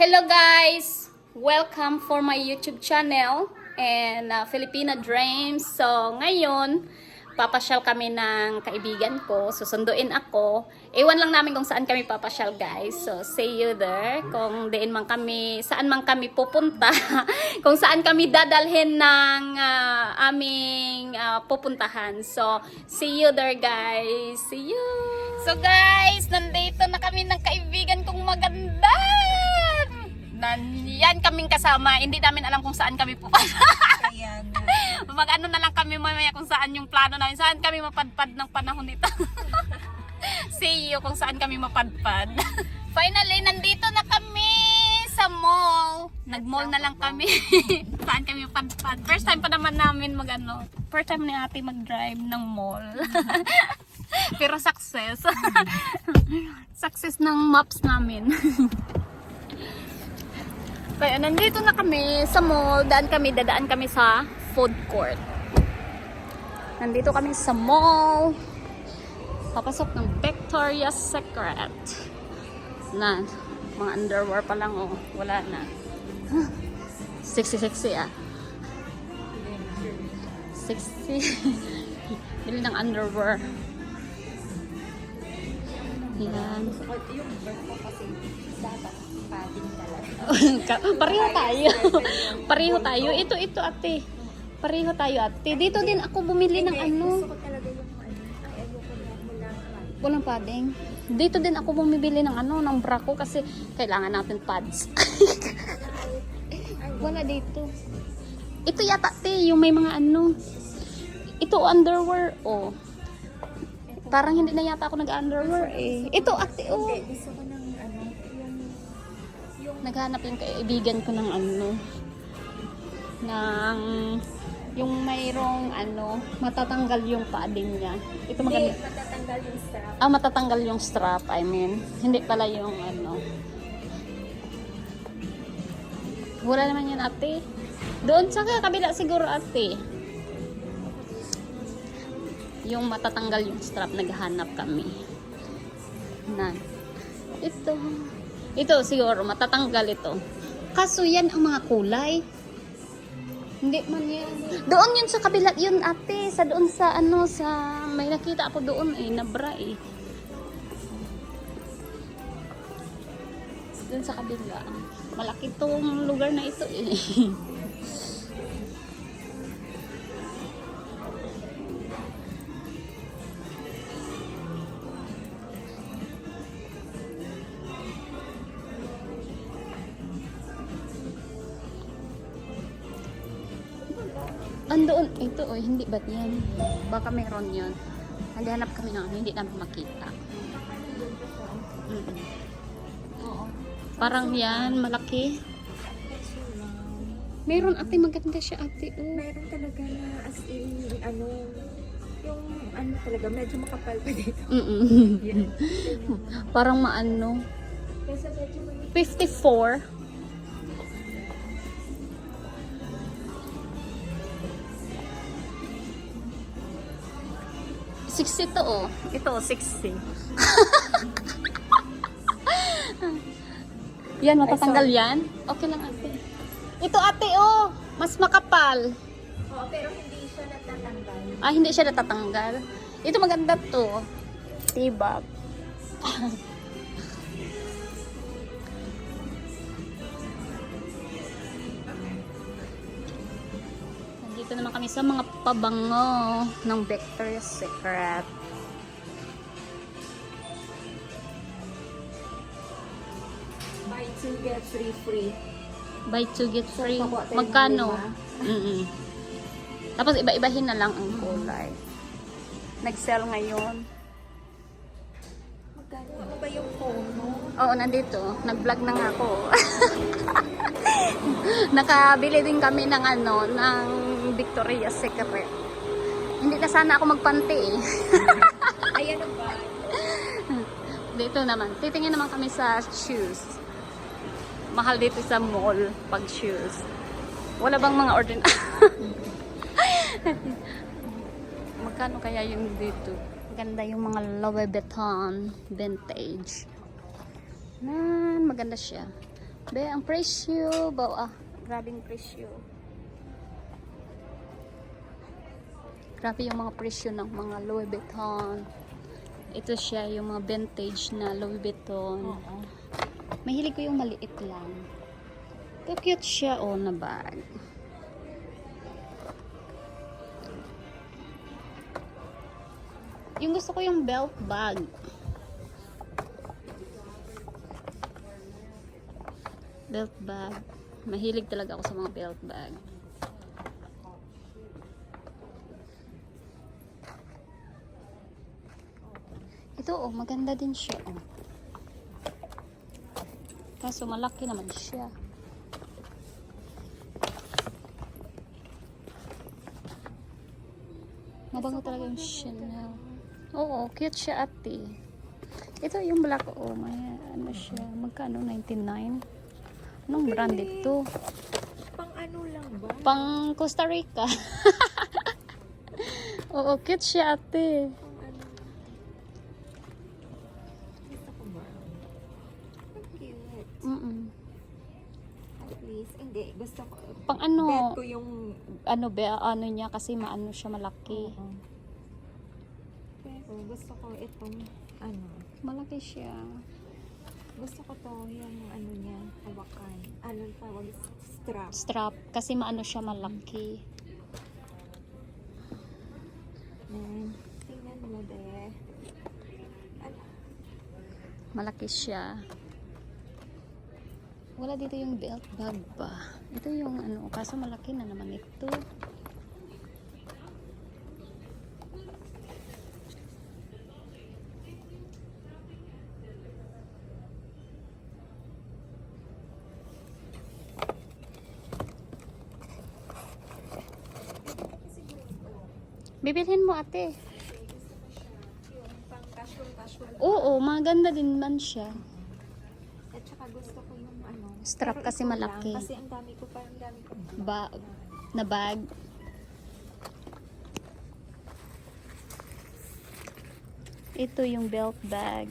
Hello guys! Welcome for my YouTube channel and uh, Filipina Dreams. So ngayon, papasyal kami ng kaibigan ko. Susunduin ako. Iwan lang namin kung saan kami papasyal guys. So see you there. Kung diin man kami, saan man kami pupunta. kung saan kami dadalhin ng uh, aming uh, pupuntahan. So see you there guys. See you! So guys, nandito na kami ng kaibigan kong maganda. Yan kaming kasama. Hindi namin alam kung saan kami pupunta. Kaya nga. Mag-ano na lang kami mamaya kung saan yung plano namin. Saan kami mapadpad ng panahon nito. See you kung saan kami mapadpad. Finally, nandito na kami sa mall. Nag-mall na lang kami. saan kami mapadpad. First time pa naman namin mag-ano. First time ni ate mag-drive ng mall. Pero success. success ng maps namin. Kaya nandito na kami sa mall. Daan kami, dadaan kami sa food court. Nandito kami sa mall. Papasok ng Victoria's Secret. Na, mga underwear pa lang oh. Wala na. Sexy, sexy ah. Sexy. Bili ng underwear. Yan. Yung birth ko kasi dapat padding talaga. Pareho tayo. Pareho tayo. Ito, ito ate. Pareho tayo ate. Dito din ako bumili ng ano. Gusto ko talaga yung ano. Ay, ayoko na mula ka. Walang padding. Dito din ako bumibili ng ano, ng bra ko kasi kailangan natin pads. Wala dito. Ito yata te, yung may mga ano. Ito underwear, oh. Parang hindi na yata ako nag-underwear eh. Ito ate, oh. Hindi, gusto ko naghanap yung kaibigan ko ng ano ng yung mayroong ano matatanggal yung padding niya. Ito hindi, maganda. Matatanggal yung strap. ah matatanggal yung strap I mean. Hindi pala yung ano. Wala naman yan ate. Doon sa kabila siguro ate. Yung matatanggal yung strap naghanap kami. Na ito ito siguro matatanggal ito. Kaso yan ang mga kulay. Hindi man yan. Doon yun sa kabila yun ate. Sa doon sa ano sa may nakita ako doon eh na bra eh. Doon sa kabila. Malaki tong lugar na ito eh Andoon, ito oh, hindi ba yan? Baka meron yun. Naghanap kami ng ano, hindi namin makita. Mm-mm. Parang yan, malaki. Meron ate, maganda siya ate. Oh. Meron talaga na as in, ano, yung ano talaga, medyo makapal pa dito. Mm-mm. Yan. Parang maano. Kasi medyo mali. 54. Sixty to oh. Ito, 60. yan, matatanggal yan? Okay lang ate. Ito ate oh, mas makapal. Oo, pero hindi siya natatanggal. Ah, hindi siya natatanggal. Ito maganda to. Tibag. Nandito naman kami sa mga pabango ng Victoria's Secret. Buy two, get three free. Buy two get free. Magkano? lima. Mm Tapos iba-ibahin na lang ang kulay. Nag-sell ngayon. Magkano? Ano ba yung phone mo? Oo, nandito. Nag-vlog na nga ako. Nakabili din kami ng ano, ng Victoria's Secret. Hindi na sana ako magpanti eh. Ay, ano ba? Dito naman. Titingin naman kami sa shoes. Mahal dito sa mall pag shoes. Wala bang mga ordin... Magkano kaya yung dito? Maganda yung mga Louis Vuitton vintage. Nan, maganda siya. Be, ang presyo. Ba, ah, grabing presyo. Grabe yung mga presyo ng mga Louis Vuitton. Ito siya, yung mga vintage na Louis Vuitton. Mahilig ko yung maliit lang. Ito cute siya, oh, na bag. Yung gusto ko yung belt bag. Belt bag. Mahilig talaga ako sa mga belt bag. Ito oh, maganda din siya oh. Kaso malaki naman siya. Mabango talaga yung Chanel. Oo, cute siya ate. Ito yung black oh, may ano siya, magkano 99? Anong brand ito? Pang ano lang ba? Pang Costa Rica. Oo, cute siya ate. Least, hindi. Gusto ko. Pang ano? Bet ko yung... Ano ba, ano niya kasi maano siya malaki. Oo. Pero gusto ko itong ano. Malaki siya. Gusto ko to yung ano niya, hawakan. Ano tawag? Strap. Strap kasi maano siya malaki. Then, tingnan mo de. Ano? Malaki siya. Wala dito yung belt bag ba? Ito yung ano, kaso malaki na naman ito. Bibilhin mo ate. Oo, maganda din man siya. At saka gusto ko. Strap kasi malaki. Lang, kasi ang dami ko pa, ang dami ko. Ba na bag. Ito yung belt bag.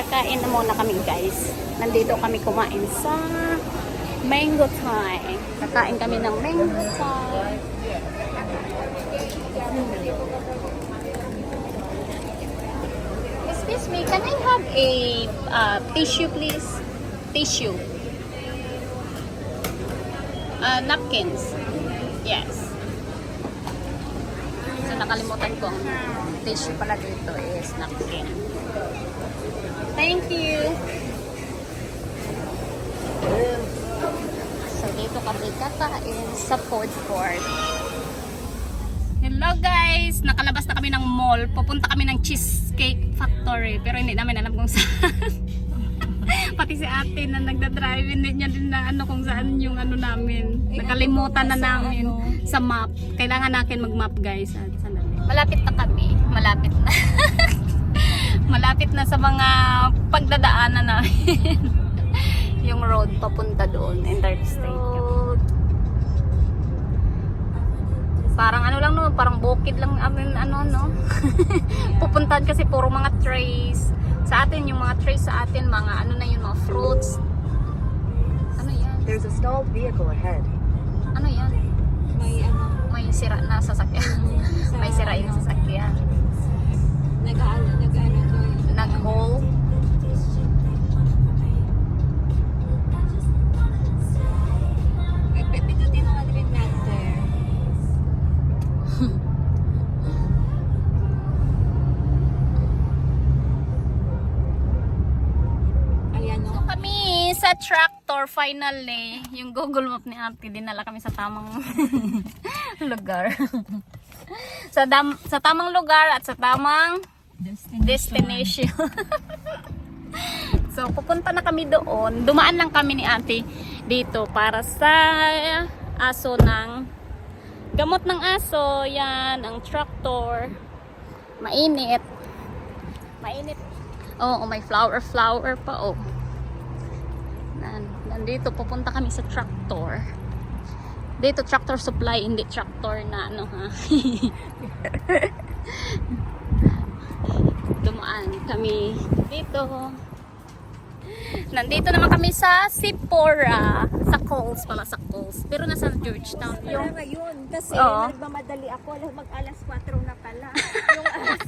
Kakain na muna kami guys. Nandito kami kumain sa Mango Time. Kakain kami ng Mango Time. Excuse me, can I have a uh, tissue please? Tissue. Uh, napkins. Yes. So nakalimutan ko ang tissue pala dito is napkin. Thank you. So, dito kami kakain sa food court. Hello guys! Nakalabas na kami ng mall. Pupunta kami ng Cheesecake Factory. Pero hindi namin alam kung saan. Pati si ate na nagda-drive, hindi niya din na ano kung saan yung ano namin. Nakalimutan na namin sa map. Kailangan natin mag-map guys. Ah, sandali. Malapit na kami. Malapit na. Malapit na sa mga pagdadaanan namin. yung road papunta doon, interstate. Parang ano lang no, parang bukid lang amin ano no. Pupuntahan kasi puro mga trays. Sa atin yung mga trays sa atin mga ano na yung mga fruits. Ano yan? There's a stalled vehicle ahead. Ano yan? May ano. May sira na sasakyan. kami sa tractor finally, yung Google Map ni Ate dinala kami sa tamang lugar. sa dam sa tamang lugar at sa tamang destination. so pupunta na kami doon. Dumaan lang kami ni Ate dito para sa aso ng gamot ng aso. Yan, ang tractor. Mainit. Mainit. Oo, may flower flower pa oh. Nan- Nandito, pupunta kami sa tractor. Dito, tractor supply, hindi tractor na ano ha. Dumaan kami dito. Nandito naman kami sa Sipora. Sa Coles pala, sa Coles. Pero nasa Georgetown Yung ngayon, kasi Oo. nagmamadali ako, alam mag alas 4 na pala. yung alas